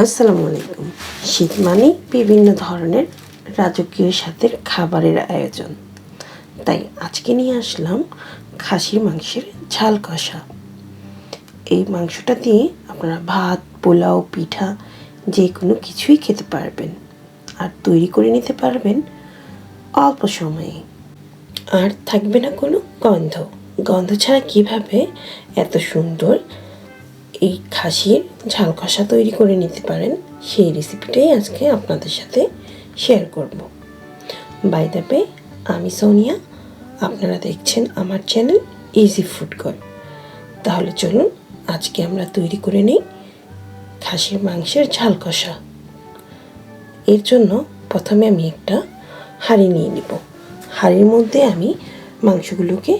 আসসালামু আলাইকুম। শীত মানে বিভিন্ন ধরনের রাজকীয় স্বাদের খাবারের আয়োজন। তাই আজকে নিয়ে আসলাম খাসির মাংসের ঝাল কষা। এই মাংসটা দিয়ে আপনারা ভাত, পোলাও, পিঠা যে কোনো কিছুই খেতে পারবেন। আর তৈরি করে নিতে পারবেন অল্প সময়ে। আর থাকবে না কোনো গন্ধ। গন্ধ ছাড়া কীভাবে এত সুন্দর এই খাসির ঝাল কষা তৈরি করে নিতে পারেন। সেই রেসিপিটাই আজকে আপনাদের সাথে শেয়ার করব। বাই দ্য বে আমি সোনিয়া, আপনারা দেখছেন আমার চ্যানেল ইজি ফুড কর তাহলে চলুন আজকে আমরা তৈরি করে নিই খাসির মাংসের ঝাল কষা। এর জন্য প্রথমে আমি একটা হাঁড়ি নিয়ে নিব। হাঁড়ির মধ্যে আমি মাংসগুলোকে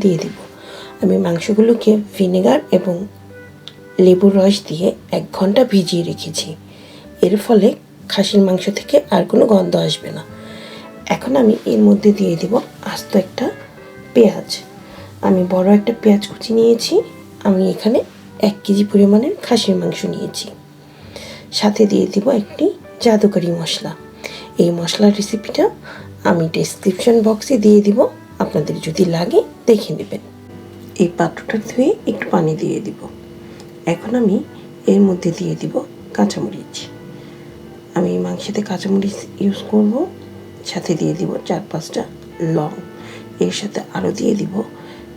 দিয়ে দিব। আমি মাংসগুলোকে ভিনেগার এবং লেবুর রস দিয়ে এক ঘণ্টা ভিজিয়ে রেখেছি। এর ফলে খাসির মাংস থেকে আর কোনো গন্ধ আসবে না। এখন আমি এর মধ্যে দিয়ে দিব আস্ত একটা পেঁয়াজ। আমি বড় একটা পেঁয়াজ কুচি নিয়েছি। আমি এখানে এক কেজি পরিমাণের খাসির মাংস নিয়েছি। সাথে দিয়ে দিব একটি জাদুকারি মশলা। এই মশলার রেসিপিটা আমি ডেসক্রিপশন বক্সে দিয়ে দিব। আপনাদের যদি লাগে, দেখে নেবেন। এই পাত্রটা ধুয়ে একটু পানি দিয়ে দিব। এখন আমি এর মধ্যে দিয়ে দিব কাঁচামরিচ। আমি মাংসেতে কাঁচামরিচ ইউজ করব, সাথে দিয়ে দিব চার পাঁচটা লং। এর সাথে আরও দিয়ে দিব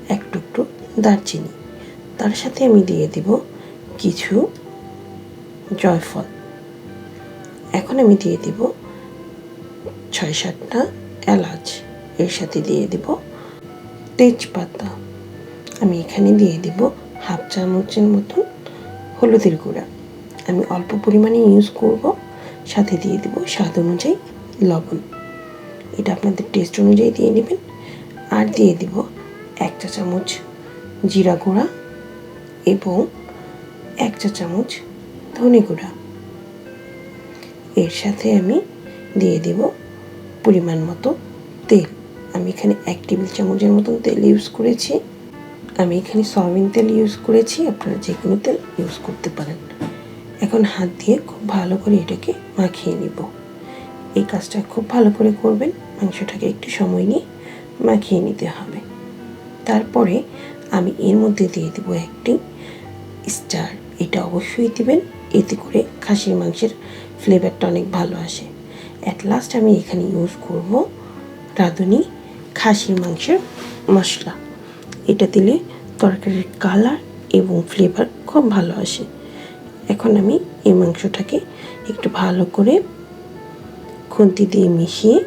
এক টুকরো দারচিনি। তার সাথে আমি দিয়ে দিব কিছু জয়ফল। এখন আমি দিয়ে দিব ছয় সাতটা এলাচ। এর সাথে দিয়ে দিব তেজপাতা। আমি এখানে দিয়ে দিব হাফ চামচের মতন হলুদের গুঁড়া। আমি অল্প পরিমাণে ইউজ করব, সাথে দিয়ে দিব স্বাদ অনুযায়ী লবণ। এটা আপনাদের টেস্ট অনুযায়ী দিয়ে নেবেন। আর দিয়ে দিব এক চা চামচ জিরা গুঁড়া এবং এক চা চামচ ধনে গুঁড়া। এর সাথে আমি দিয়ে দেব পরিমাণ মতো তেল। আমি এখানে এক টেবিল চামচের মতন তেল ইউজ করেছি। আমি এখানে সয়াবিন তেল ইউজ করেছি, আপনারা যে কোনো তেল ইউজ করতে পারেন। এখন হাত দিয়ে খুব ভালো করে এটাকে মাখিয়ে নিব। এই কাজটা খুব ভালো করে করবেন, মাংসটাকে একটু সময় নিয়ে মাখিয়ে নিতে হবে। তারপরে আমি এর মধ্যে দিয়ে দেবো একটি স্টার। এটা অবশ্যই দেবেন, এতে করে খাসির মাংসের ফ্লেভারটা অনেক ভালো আসে। অ্যাট লাস্ট আমি এখানে ইউজ করব রাঁধুনি খাসির মাংসের মশলা। এটা দিলে তরকারির কালার এবং ফ্লেভার খুব ভালো আসে। এখন আমি এই মাংসটাকে একটু ভালো করে খুন্তি দিয়ে মিশিয়ে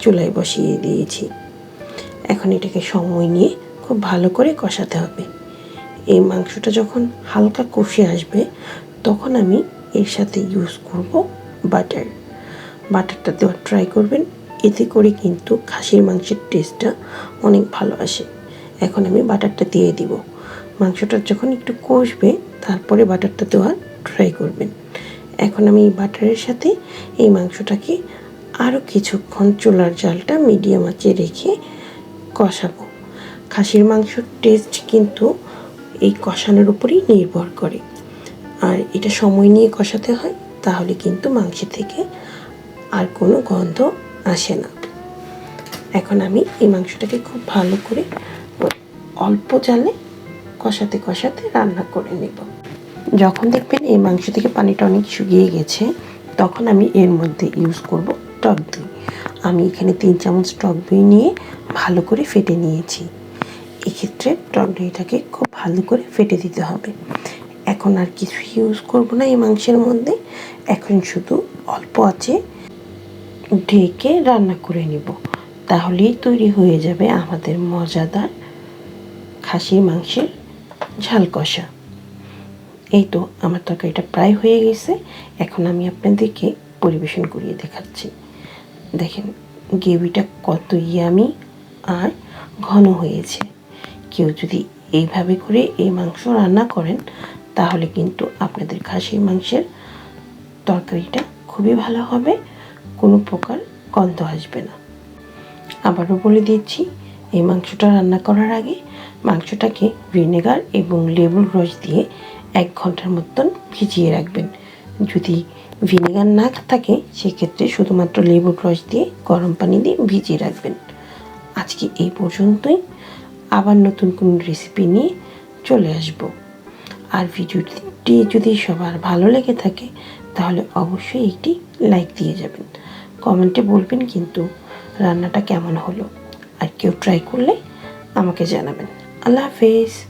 চুলায় বসিয়ে দিয়েছি। এখন এটাকে সময় নিয়ে খুব ভালো করে কষাতে হবে। এই মাংসটা যখন হালকা কষে আসবে, তখন আমি এর সাথে ইউজ করব বাটার বাটারটা দেওয়ার ট্রাই করবেন, এতে করে কিন্তু খাসির মাংসের টেস্টটা অনেক ভালো আসে। এখন আমি বাটারটা দিয়ে দিব। মাংসটা যখন একটু কষবে, তারপরে বাটারটা দেওয়ার ট্রাই করবেন। এখন আমি বাটারের সাথে এই মাংসটাকে আরও কিছুক্ষণ চুলার জালটা মিডিয়াম আঁচে রেখে কষাবো। খাসির মাংসর টেস্ট কিন্তু এই কষানোর উপরেই নির্ভর করে। আর এটা সময় নিয়ে কষাতে হয়, তাহলে কিন্তু মাংস থেকে আর কোনো গন্ধ আসে না। এখন আমি এই মাংসটাকে খুব ভালো করে অল্প জালে কষাতে কষাতে রান্না করে নেব। যখন দেখবেন এই মাংস থেকে পানিটা অনেক শুকিয়ে গেছে, তখন আমি এর মধ্যে ইউজ করব টক দই। আমি এখানে তিন চামচ টক দই নিয়ে ভালো করে ফেটে নিয়েছি। এক্ষেত্রে টক দইটাকে খুব ভালো করে ফেটে দিতে হবে। এখন আর কিছু ইউজ করব না এই মাংসের মধ্যে। এখন শুধু অল্প আছে, ঢেকে রান্না করে নেব। তাহলেই তৈরি হয়ে যাবে আমাদের মজাদার খাসির মাংসের ঝাল কষা। এই তো আমার তরকারিটা প্রায় হয়ে গেছে। এখন আমি আপনাদেরকে পরিবেশন করিয়ে দেখাচ্ছি। দেখেন, গ্রেভিটা কত ইয়ামি আর ঘন হয়েছে। কেউ যদি এইভাবে করে এই মাংস রান্না করেন, তাহলে কিন্তু আপনাদের খাসির মাংসের তরকারিটা খুবই ভালো হবে। কোনো প্রকার গন্ধ আসবে না। আবারও বলে দিচ্ছি এই মাংসটা রান্না করার আগে মাংসটাকে ভিনেগার এবং লেবুর রস দিয়ে এক ঘণ্টার মতন ভিজিয়ে রাখবেন। যদি ভিনেগার না থাকে, সেক্ষেত্রে শুধুমাত্র লেবুর রস দিয়ে গরম পানি দিয়ে ভিজিয়ে রাখবেন। আজকে এই পর্যন্তই। আবার নতুন কোন রেসিপি নিয়ে চলে আসব। আর ভিডিওটি যদি সবার ভালো লেগে থাকে, তাহলে অবশ্যই একটি লাইক দিয়ে যাবেন। কমেন্টে বলবেন কিন্তু রান্নাটা কেমন হলো। আর কেউ ট্রাই করলে আমাকে জানাবেন। আল্লাহ হাফেজ।